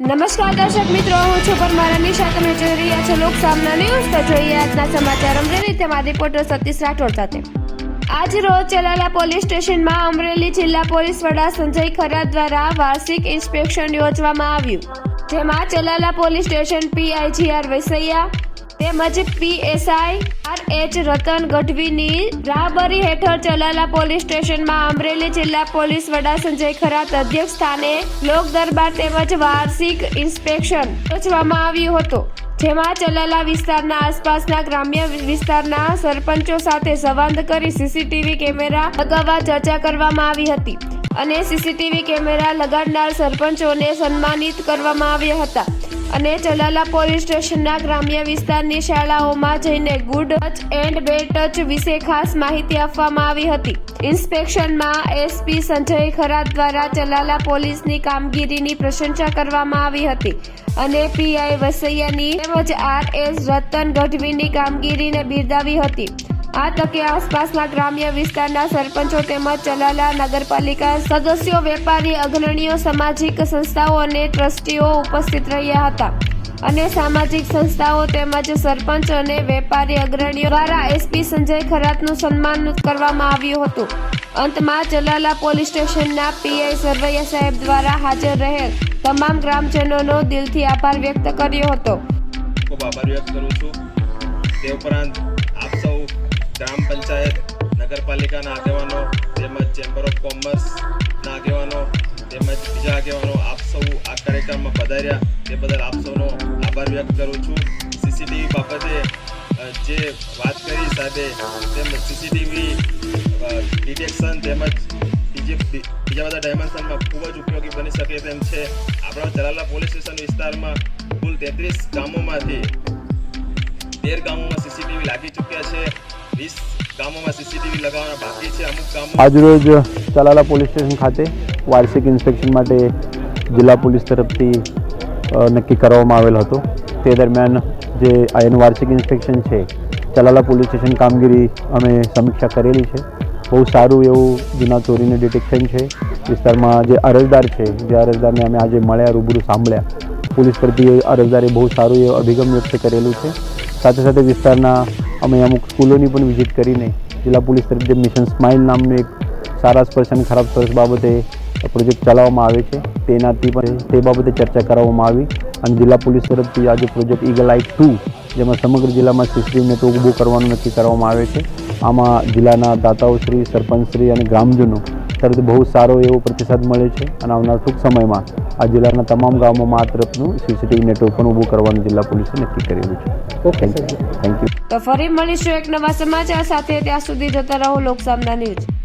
નમસ્કાર દર્શક મિત્રો, હું છું પરમાર નિશા તમે જોઈ રહ્યા છો લોક સામના ન્યૂઝ. તો જોઈએ આજના સમાચાર અમરેલી તેમાં રિપોર્ટર સતીશ રાઠોડ સાથે. આજ રોજ ચલાલા પોલીસ સ્ટેશનમાં અમરેલી જિલ્લા પોલીસ વડા સંજય ખરા દ્વારા વાર્ષિક ઇન્સ્પેક્શન યોજવામાં આવ્યું, જેમાં Chalala police station PI G R Vaisaiya તેમજ પીએસઆઈ આર એચ રતન ગઢવીની રાહબરી હેઠળ ચલાલા પોલીસ સ્ટેશનમાં અમરેલી જિલ્લા પોલીસ વડા સંજય ખરાત અધ્યક્ષ સ્થાને લોક દરબાર તેમજ વાર્ષિક ઇન્સ્પેક્શન યોજવામાં આવ્યું હતું, જેમાં ચલાલા વિસ્તારના આસપાસના ગ્રામ્ય વિસ્તારના સરપંચો સાથે સંવાદ કરી સીસીટીવી કેમેરા લગાવવા ચર્ચા કરવામાં આવી હતી અને સીસીટીવી કેમેરા લગાડનાર સરપંચોને સન્માનિત કરવામાં આવ્યા હતા. અને ચલાલા પોલીસ સ્ટેશનના ગ્રામ્ય વિસ્તારની શાળાઓમાં જઈને good touch and bad touch વિશે ખાસ માહિતી આપવામાં આવી હતી. ઇન્સ્પેક્શનમાં એસપી સંજય ખરાત દ્વારા ચલાલા પોલીસની કામગીરીની પ્રશંસા કરવામાં આવી હતી અને પીઆઈ વસૈયાની તેમજ આર એસ રતન ગઢવીની કામગીરીને બિરદાવી હતી. આ તકે આસપાસના ગ્રામ્ય વિસ્તારના સરપંચો તેમજ ચલાલા નગરપાલિકા સદસ્યો, વેપારી, અગ્રણીઓ, સામાજિક સંસ્થાઓ અને ટ્રસ્ટીઓ ઉપસ્થિત રહ્યા હતા અને સામાજિક સંસ્થાઓ તેમજ સરપંચ અને વેપારી અગ્રણીઓ દ્વારા એસપી સંજય ખરાતનું સન્માન કરવામાં આવ્યું હતું. અંતમાં ચલાલા પોલીસ સ્ટેશનના પીઆઈ સરવૈયા સાહેબ દ્વારા હાજર રહેલ તમામ ગ્રામજનોનો દિલથી આભાર વ્યક્ત કર્યો હતો. ખૂબ આભાર વ્યક્ત કરું છું. તે ઉપરાંત ગ્રામ પંચાયત, નગરપાલિકાના આગેવાનો તેમજ ચેમ્બર ઓફ કોમર્સના આગેવાનો તેમજ બીજા આગેવાનો, આપ સૌ આ કાર્યક્રમમાં પધાર્યા. તે બદલ આપ સૌનો આભાર વ્યક્ત કરું છું. સીસીટીવી બાબતે જે વાત કરી સાહેબે, તેમ સીસીટીવી ડિટેક્શન તેમજ બીજી બીજા બધા ડાયમેન્શનમાં ખૂબ જ ઉપયોગી બની શકે તેમ છે. આપણા જલાલા પોલીસ સ્ટેશન વિસ્તારમાં કુલ તેત્રીસ ગામોમાંથી, તેર ગામોમાં સીસીટીવી લાગી ચૂક્યા છે. વીસ આજરોજ ચલાલા પોલીસ સ્ટેશન ખાતે વાર્ષિક ઇન્સ્પેક્શન માટે જિલ્લા પોલીસ તરફથી નક્કી કરવામાં આવેલ હતો. તે દરમિયાન જે આયન વાર્ષિક ઇન્સ્પેક્શન છે ચલાલા પોલીસ સ્ટેશન કામગીરી અમે સમીક્ષા કરેલી છે. બહુ સારું એવું જૂના ચોરીનું ડિટેક્શન છે. વિસ્તારમાં જે અરજદાર છે, જે અરજદારને અમે આજે મળ્યા, રૂબરૂ સાંભળ્યા. પોલીસ પ્રત્યે અરજદારે બહુ સારું એવું અભિગમ વ્યક્ત કરેલું છે. સાથે સાથે વિસ્તારના અમે અમુક સ્કૂલોની પણ વિઝિટ કરીને જિલ્લા પોલીસ તરફથી મિશન સ્માઇલ નામનું એક સારા સ્પર્શ અને ખરાબ સ્પર્શ બાબતે પ્રોજેક્ટ ચલાવવામાં આવે છે. તેનાથી પણ તે બાબતે ચર્ચા કરાવવામાં આવી. અને જિલ્લા પોલીસ તરફથી આજે પ્રોજેક્ટ ઈગલ આઈ ટુ જેમાં સમગ્ર જિલ્લામાં સીસીટીવી નેટવર્ક ઊભું કરવાનું નક્કી કરવામાં આવે છે. આમાં જિલ્લાના દાતાઓશ્રી સરપંચશ્રી અને ગ્રામજનો તરફથી બહુ સારો એવો પ્રતિસાદ મળે છે અને આવનાર ટૂંક સમયમાં આ જિલ્લાના તમામ ગામોમાં આ તરફનું સીસીટીવી નેટવર્ક પણ ઊભું કરવાનું જિલ્લા પોલીસે નક્કી કરેલું છે. ઓકે થેન્ક યુ તો ફરી મળીશું એક નવા સમાચાર સાથે. ત્યાં સુધી જતા રહો લોકસામના ન્યૂઝ.